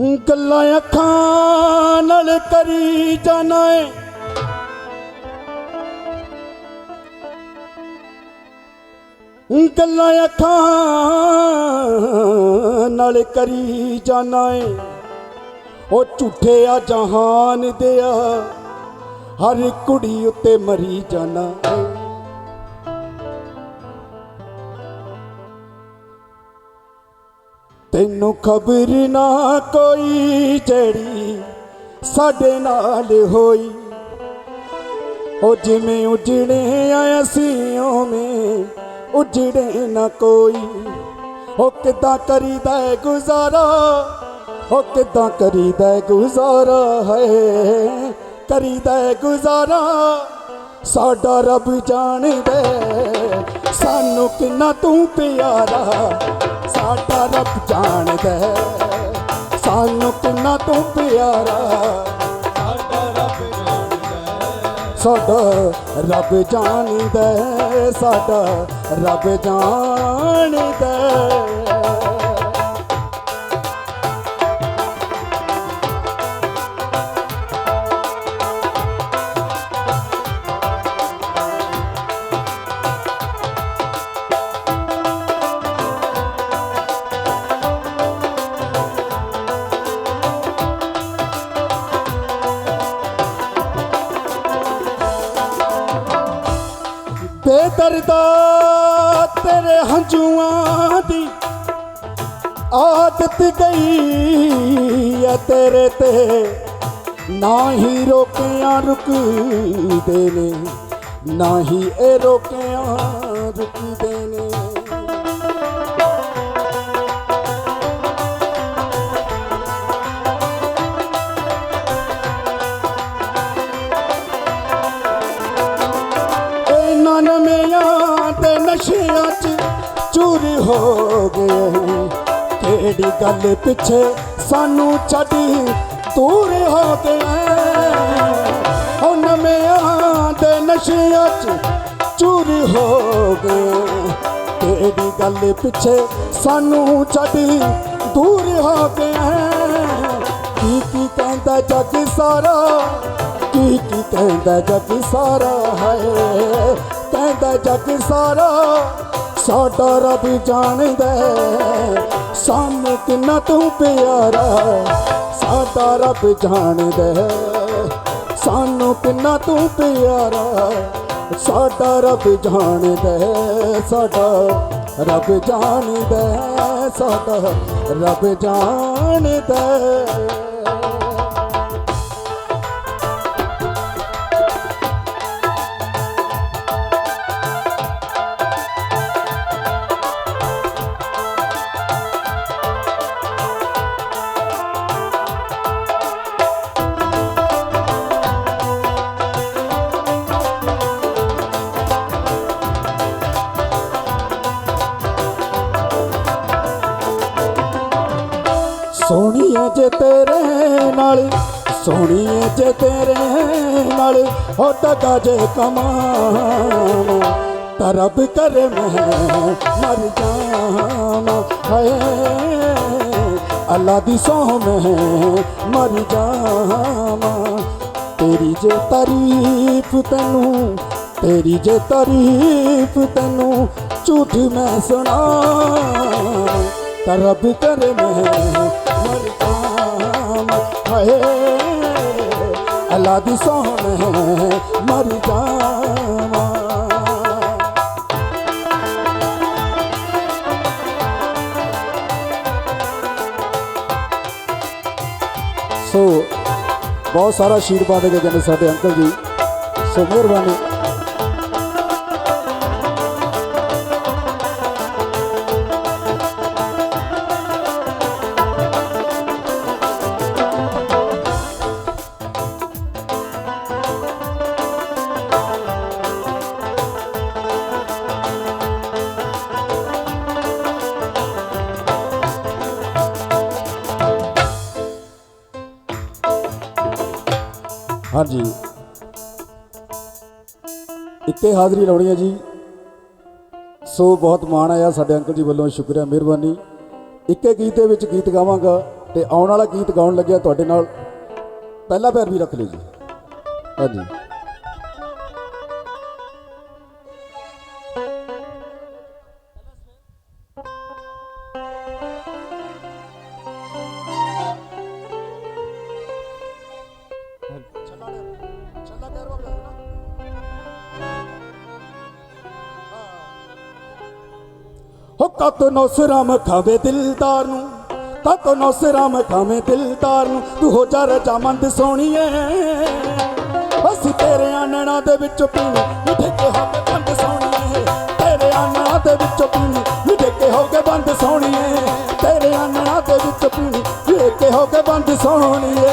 ਗੱਲਾਂ ਅੱਖਾਂ ਨਾਲ ਕਰੀ ਜਾਣਾ ਏ। ਗੱਲਾਂ ਅੱਖਾਂ ਨਾਲ ਕਰੀ ਜਾਣਾ ਏ। ਉਹ ਝੂਠੇ ਆ ਜਹਾਨ ਦੇ ਆ ਹਰ ਕੁੜੀ ਉੱਤੇ ਮਰੀ ਜਾਣਾ ਏ। ਤੈਨੂੰ ਖਬਰ ਨਾ ਕੋਈ ਜਿਹੜੀ ਸਾਡੇ ਨਾਲ ਹੋਈ। ਉਹ ਜਿਵੇਂ ਉਜੜੇ ਆ ਅਸੀਂ ਓਵੇਂ ਉਜੜੇ ਨਾ ਕੋਈ। ਉਹ ਕਿਦਾਂ ਕਰੀਦਾ ਗੁਜ਼ਾਰਾ? ਉਹ ਕਿਦਾਂ ਕਰੀਦਾ ਗੁਜ਼ਾਰਾ? ਹੈ ਕਰੀਦਾ ਗੁਜ਼ਾਰਾ? ਸਾਡਾ ਰੱਬ ਜਾਣਦਾ ਏ, ਸਾਨੂੰ ਕਿੰਨਾ ਤੂੰ ਪਿਆਰਾ। ਸਾਡਾ ਰੱਬ ਜਾਣਦਾ ਏ, ਸਾਨੂੰ ਕਿੰਨਾ ਤੂੰ ਪਿਆਰਾ ਸਾਡਾ ਰੱਬ ਜਾਣਦਾ ਏ, ਸਾਡਾ ਰੱਬ ਜਾਣਦਾ ਬੇਦਰਦਾ ਤੇਰੇ ਹੰਝੂਆਂ ਦੀ ਆਦਤ ਗਈ ਆ ਤੇਰੇ ਤੇ। ਨਾ ਹੀ ਰੋਕਿਆਂ ਰੁਕਦੇ ਨੇ, ਨਾ ਹੀ ਇਹ ਰੋਕਿਆਂ ਰੁਕਦੇ ਨੇ। ਹੋ ਗਏ ਕਿਹੜੀ ਗੱਲ ਪਿੱਛੇ ਸਾਨੂੰ ਛੱਡ ਦੂਰ ਹੋ ਗਏ ਉਹ ਨਮਿਆਂ ਦੇ ਨਸ਼ਿਆਂ 'ਚ ਚੂਰ ਹੋ ਗਏ ਕਿਹੜੀ ਗੱਲ ਪਿੱਛੇ ਸਾਨੂੰ ਛੱਡ ਦੂਰ ਹੋ ਗਏ ਕੀ ਕੀ ਕਹਿੰਦਾ ਜੱਗ ਸਾਰਾ ਕੀ ਕੀ ਕਹਿੰਦਾ ਜੱਗ ਸਾਰਾ ਹੈ ਕਹਿੰਦਾ ਜੱਗ ਸਾਰਾ ਸਾਡਾ ਰੱਬ ਜਾਣਦਾ ਸਾਨੂੰ ਕਿੰਨਾ ਤੂੰ ਪਿਆਰਾ ਸਾਡਾ ਰੱਬ ਜਾਣਦਾ ਸਾਨੂੰ ਕਿੰਨਾ ਤੂੰ ਪਿਆਰਾ ਸਾਡਾ ਰੱਬ ਜਾਣਦਾ ਸਾਡਾ ਰੱਬ ਜਾਣਦਾ ਸਾਡਾ ਰੱਬ ਜਾਣਦਾ ਜੇ ਤੇਰੇ ਨਾਲ, ਸੋਹਣੀਏ ਜੇ ਤੇਰੇ ਨਾਲ, ਹੋ ਟਕਾ ਜੇ ਕਮਾਂ ਤਰਬ ਰੱਬ ਕਰੇ ਮੈਂ ਮਰ ਜਾਵਾਂ। ਹਾਏ, ਅੱਲਾ ਦੀ ਸੋਹ ਮੈਂ ਮਰ ਜਾਵਾਂ। ਤੇਰੀ ਜੇ ਤਾਰੀਫ ਤੈਨੂੰ, ਤੇਰੀ ਜੇ ਤਾਰੀਫ ਤੈਨੂੰ, ਝੂਠ ਮੈਂ ਸੁਣਾ ਤਰਬ ਰੱਬ ਕਰੇ ਮੈਂ ਮਰ ਜਾਵਾਂ ਹਾਏ ਅੱਲਾ ਦੀ ਸੋਹ ਮੈਂ ਮਰ ਜਾਵਾਂ ਸੋ ਬਹੁਤ ਸਾਰਾ ਆਸ਼ੀਰਵਾਦ ਦੇ ਗਏ ਨੇ ਸਾਡੇ ਅੰਕਲ ਜੀ ਹਾਂਜੀ। ਇੱਕੇ ਹਾਜ਼ਰੀ ਲਾਉਣੀ ਹੈ ਜੀ। ਸੋ ਬਹੁਤ ਮਾਣ ਆਇਆ ਸਾਡੇ ਅੰਕਲ ਜੀ ਵੱਲੋਂ, ਸ਼ੁਕਰੀਆ, ਮਿਹਰਬਾਨੀ। ਇੱਕੇ ਗੀਤ ਦੇ ਵਿੱਚ ਗੀਤ ਗਾਵਾਂਗਾ ਤੇ ਆਉਣ ਵਾਲਾ ਗੀਤ ਗਾਉਣ ਲੱਗਿਆ ਤੁਹਾਡੇ ਨਾਲ। ਪਹਿਲਾ ਪੈਰ ਵੀ ਰੱਖ ਲਿਓ ਜੀ। ਹਾਂਜੀ। ਹੋ ਕਤ ਨੌਸਰਾਮ ਖਾਵੇ ਦਿਲਦਾਰ ਨੂੰ ਕਤ ਨੌਸਰਾਮ ਖਾਵੇ ਦਿਲਦਾਰ ਨੂੰ ਤੂੰ ਹੋ ਜਾ ਰਜਾਮੰਦ ਸੋਣੀਏ ਅਸੀਂ ਤੇਰੇ ਆਨਣਾ ਦੇ ਵਿੱਚ ਪੀਣੀ, ਮਿੱਠੇ ਕੇ ਹੋ ਕੇ ਬੰਦ ਸੋਣੀਏ ਤੇਰੇ ਆਨਣਾ ਦੇ ਵਿੱਚ ਪੀਣੀ, ਮਿੱਠੇ ਕੇ ਹੋ ਕੇ ਬੰਦ ਸੋਣੀਏ ਤੇਰੇ ਆਨਣਾ ਦੇ ਵਿੱਚ ਪੀਣੀ, ਮਿੱਠੇ ਕੇ ਹੋ ਕੇ ਬੰਦ ਸੋਣੀਏ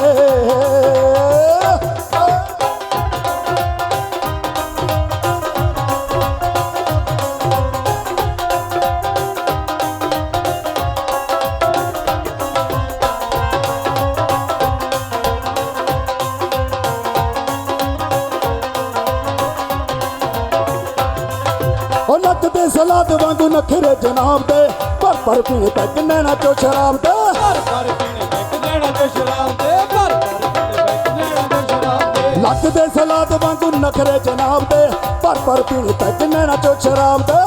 ਉਹ ਨੱਕ ਦੇ ਸਲਾਦ ਵਾਂਗੂ ਨਖਰੇ ਜਨਾਬ ਦੇ। ਪਰ ਪਰ ਪੀਣੇ ਪੈਗ ਨੈਣਾ ਚੋ ਸ਼ਰਾਬ ਦੇ। ਘਰ ਘਰ ਪੀਣੇ ਬੈਕ ਲੈਣਾ ਤੇ ਸ਼ਰਾਬ ਦੇ। ਘਰ ਘਰ ਪੀਣੇ ਬੈਕ ਲੈਣਾ ਤੇ ਸ਼ਰਾਬ ਦੇ। ਲੱਕ ਦੇ ਸਲਾਦ ਵਾਂਗੂ ਨਖਰੇ ਜਨਾਬ ਦੇ। ਪਰ ਪਰ ਪੀਣੇ ਪੈਗ ਨੈਣਾ ਚੋ ਸ਼ਰਾਬ ਦੇ।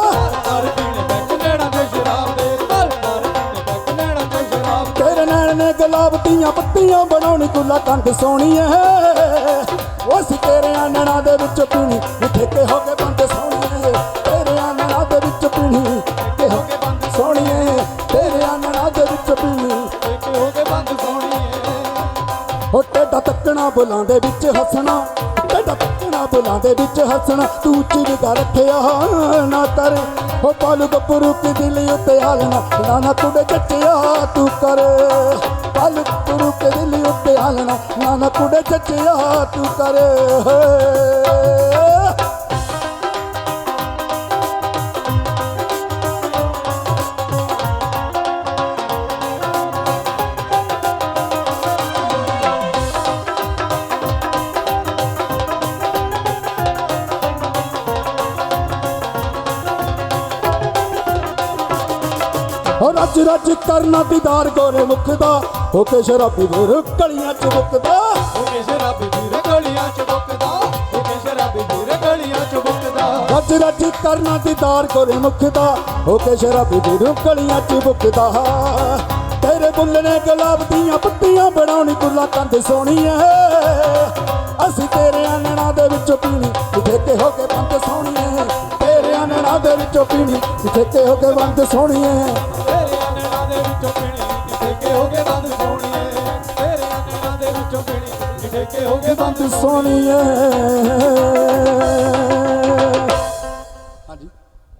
ਪੀਣੇ ਤੇ ਸ਼ਰਾਬ ਪੀਣੇ ਤੇ ਸ਼ਰਾਬ ਤੇਰੇ ਨੈਣ ਨੇ ਗੁਲਾਬ ਦੀਆਂ ਪੱਤੀਆਂ ਬਣਾਉਣੀ ਗੁੱਲਾ ਕੰਧ ਸੋਹਣੀ ਐ। ਉਹ ਸੀ ਤੇਰੇ ਆਨਣਾ ਦੇ ਵਿੱਚ ਪੀਣੀ ਮਿੱਠੇ ਕੇ ਹੋ ਕੇ ਬੰਦ ਤੱਕਣਾ ਬੁਲਾਂ ਦੇ ਵਿੱਚ ਹੱਸਣਾ ਟੇਡਾ ਤੱਕਣਾ ਬੁਲਾਂ ਦੇ ਵਿੱਚ ਹੱਸਣਾ, ਤੂੰ ਉੱਚੀ ਰੱਖਿਆ ਨਾ ਕਰ ਹੋ ਪਾਲੂ ਗੱਭਰੂ ਕੇ ਦਿਲ ਉੱਤੇ ਹਾਲਣਾ ਨਾ ਨਾ ਕੁੜੇ ਚੱਚਿਆ ਤੂੰ ਕਰ। ਪਾਲੂ ਗੱਭਰੂ ਕੇ ਦਿਲ ਉੱਤੇ ਹਾਲਣਾ ਨਾ ਨਾ ਕੁੜੇ ਚੱਚਿਆ ਤੂੰ ਕਰ। ਹੋ ਰੱਜ ਰੱਜ ਕਰਨਾ ਦੀਦਾਰ ਗੋਰੇ ਮੁਖ ਦਾ। ਹੋ ਕੇ ਸ਼ਰਾਬੀ ਵੀਰ ਗਲੀਆਂ ਚ ਮੁੱਕਦਾ। ਹੋ ਕੇ ਸ਼ਰਾਬੀ ਵੀਰ ਗਲੀਆਂ ਚ ਬੁੱਕਦਾ ਹੋ ਕੇ ਸ਼ਰਾਬੀ ਵੀਰ ਗਲੀਆਂ ਚ ਬੁੱਕਦਾ ਰੱਜ ਰੱਜ ਕਰਨਾ ਦੀਦਾਰ ਗੋਰੇ ਮੁਖ ਦਾ। ਹੋ ਕੇ ਸ਼ਰਾਬੀ ਵੀਰ ਗਲੀਆਂ ਚ ਮੁੱਕਦਾ। ਤੇਰੇ ਬੁੱਲ ਨੇ ਗੁਲਾਬ ਦੀਆਂ ਪੱਤੀਆਂ ਬਣਾਉਣੀ ਗੁੱਲਾ ਕੰਧ ਸੋਹਣੀ ਐ। ਅਸੀਂ ਤੇਰੇ ਆਨਣਾ ਦੇ ਵਿੱਚੋਂ ਪੀਣੀ ਕਿਥੇ ਕੇ ਹੋ ਕੇ ਬੰਦ ਸੋਹਣੀ ਐ। ਦੇ ਵਿੱਚੋਂ ਪੀਣੀ ਕਿਥੇ ਕੇ ਹੋ ਕੇ ਬੰਦ ਸੋਹਣੀ ਐ। ਤੇਰੇ ਨੈਣਾ ਦੇ ਵਿੱਚੋਂ ਪੀਣੀ ਕਿਤੇ ਕੇ ਹੋ ਕੇ ਬੰਦ ਸੋਹਣੀ ਏ ਤੇਰੇ ਨੈਣਾ ਦੇ ਵਿੱਚੋਂ ਪੀਣੀ ਕਿਤੇ ਕੇ ਹੋ ਕੇ ਬੰਦ ਬੰਦ ਸੋਹਣੀ ਐ।